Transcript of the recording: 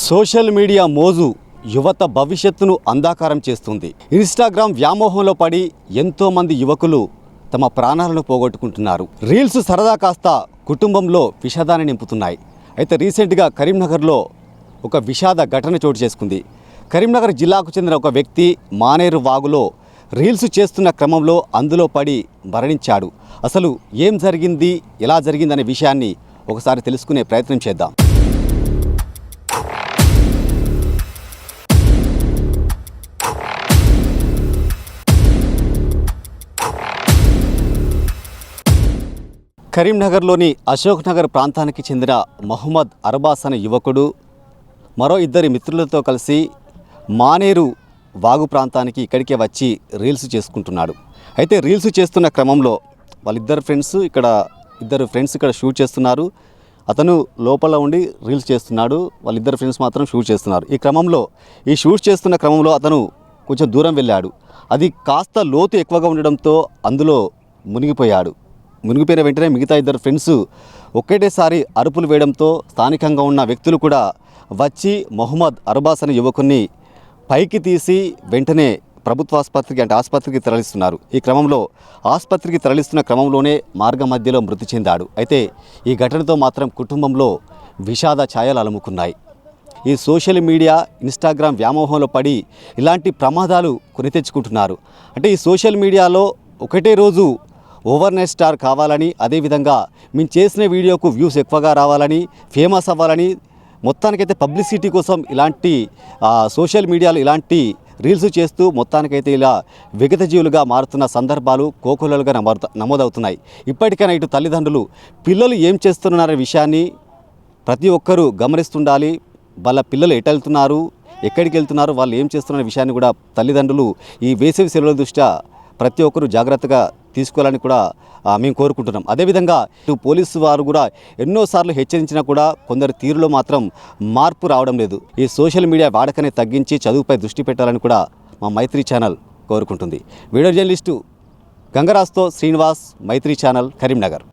Social media మోజు యువత భవిష్యత్తును అంధాకారం చేస్తుంది. ఇన్స్టాగ్రామ్ వ్యామోహంలో పడి ఎంతోమంది యువకులు తమ ప్రాణాలను పోగొట్టుకుంటున్నారు. రీల్స్ సరదా కాస్త కుటుంబంలో విషాదాన్ని నింపుతున్నాయి. అయితే రీసెంట్గా కరీంనగర్లో ఒక విషాద ఘటన చోటు చేసుకుంది. కరీంనగర్ జిల్లాకు చెందిన ఒక వ్యక్తి మానేరు వాగులో రీల్స్ చేస్తున్న క్రమంలో అందులో పడి మరణించాడు. అసలు ఏం జరిగింది ఎలా జరిగిందనే విషయాన్ని ఒకసారి తెలుసుకునే ప్రయత్నం చేద్దాం. కరీంనగర్లోని అశోక్ నగర్ ప్రాంతానికి చెందిన మహమ్మద్ అర్బాస్ అనే యువకుడు మరో ఇద్దరి మిత్రులతో కలిసి మానేరు వాగు ప్రాంతానికి ఇక్కడికే వచ్చి రీల్స్ చేసుకుంటున్నాడు. అయితే రీల్స్ చేస్తున్న క్రమంలో వాళ్ళిద్దరు ఫ్రెండ్స్ ఇక్కడ ఇద్దరు ఫ్రెండ్స్ ఇక్కడ షూట్ చేస్తున్నారు. అతను లోపల ఉండి రీల్స్ చేస్తున్నాడు వాళ్ళిద్దరు ఫ్రెండ్స్ మాత్రం షూట్ చేస్తున్నారు. ఈ క్రమంలో ఈ షూట్ చేస్తున్న క్రమంలో అతను కొంచెం దూరం వెళ్ళాడు. అది కాస్త లోతు ఎక్కువగా ఉండడంతో అందులో మునిగిపోయాడు. మునిగిపోయిన వెంటనే మిగతా ఇద్దరు ఫ్రెండ్స్ ఒకేటేసారి అరుపులు వేయడంతో స్థానికంగా ఉన్న వ్యక్తులు కూడా వచ్చి మొహమ్మద్ అర్బాస్ అనే యువకుని పైకి తీసి వెంటనే ప్రభుత్వ ఆసుపత్రికి అంటే ఆసుపత్రికి తరలిస్తున్నారు. ఈ క్రమంలో ఆసుపత్రికి తరలిస్తున్న క్రమంలోనే మార్గ మధ్యలో మృతి చెందాడు. అయితే ఈ ఘటనతో మాత్రం కుటుంబంలో విషాద ఛాయలు అలుముకున్నాయి. ఈ సోషల్ మీడియా ఇన్స్టాగ్రామ్ వ్యామోహంలో పడి ఇలాంటి ప్రమాదాలు కొని తెచ్చుకుంటున్నారు. అంటే ఈ సోషల్ మీడియాలో ఒకటే రోజు ఓవర్నైట్ స్టార్ కావాలని అదేవిధంగా మేము చేసిన వీడియోకు వ్యూస్ ఎక్కువగా రావాలని ఫేమస్ అవ్వాలని మొత్తానికైతే పబ్లిసిటీ కోసం ఇలాంటి సోషల్ మీడియాలో ఇలాంటి రీల్స్ చేస్తూ మొత్తానికైతే ఇలా విగత జీవులుగా మారుతున్న సందర్భాలు కోకొలలుగా నమోదు నమోదవుతున్నాయి. ఇప్పటికైనా ఇటు తల్లిదండ్రులు పిల్లలు ఏం చేస్తున్నారనే విషయాన్ని ప్రతి ఒక్కరూ గమనిస్తుండాలి. వాళ్ళ పిల్లలు ఎటు వెళ్తున్నారు ఎక్కడికి వెళ్తున్నారు వాళ్ళు ఏం చేస్తున్న విషయాన్ని కూడా తల్లిదండ్రులు ఈ వేసవి సెలవుల దృష్ట్యా ప్రతి ఒక్కరూ జాగ్రత్తగా తీసుకోవాలని కూడా మేము కోరుకుంటున్నాం. అదేవిధంగా ఇటు పోలీసు వారు కూడా ఎన్నోసార్లు హెచ్చరించినా కూడా కొందరు తీరులో మాత్రం మార్పు రావడం లేదు. ఈ సోషల్ మీడియా వాడకనే తగ్గించి చదువుపై దృష్టి పెట్టాలని కూడా మా మైత్రి ఛానల్ కోరుకుంటుంది. వీడియో జర్నలిస్టు గంగరాజ్తో శ్రీనివాస్ మైత్రి ఛానల్ కరీంనగర్.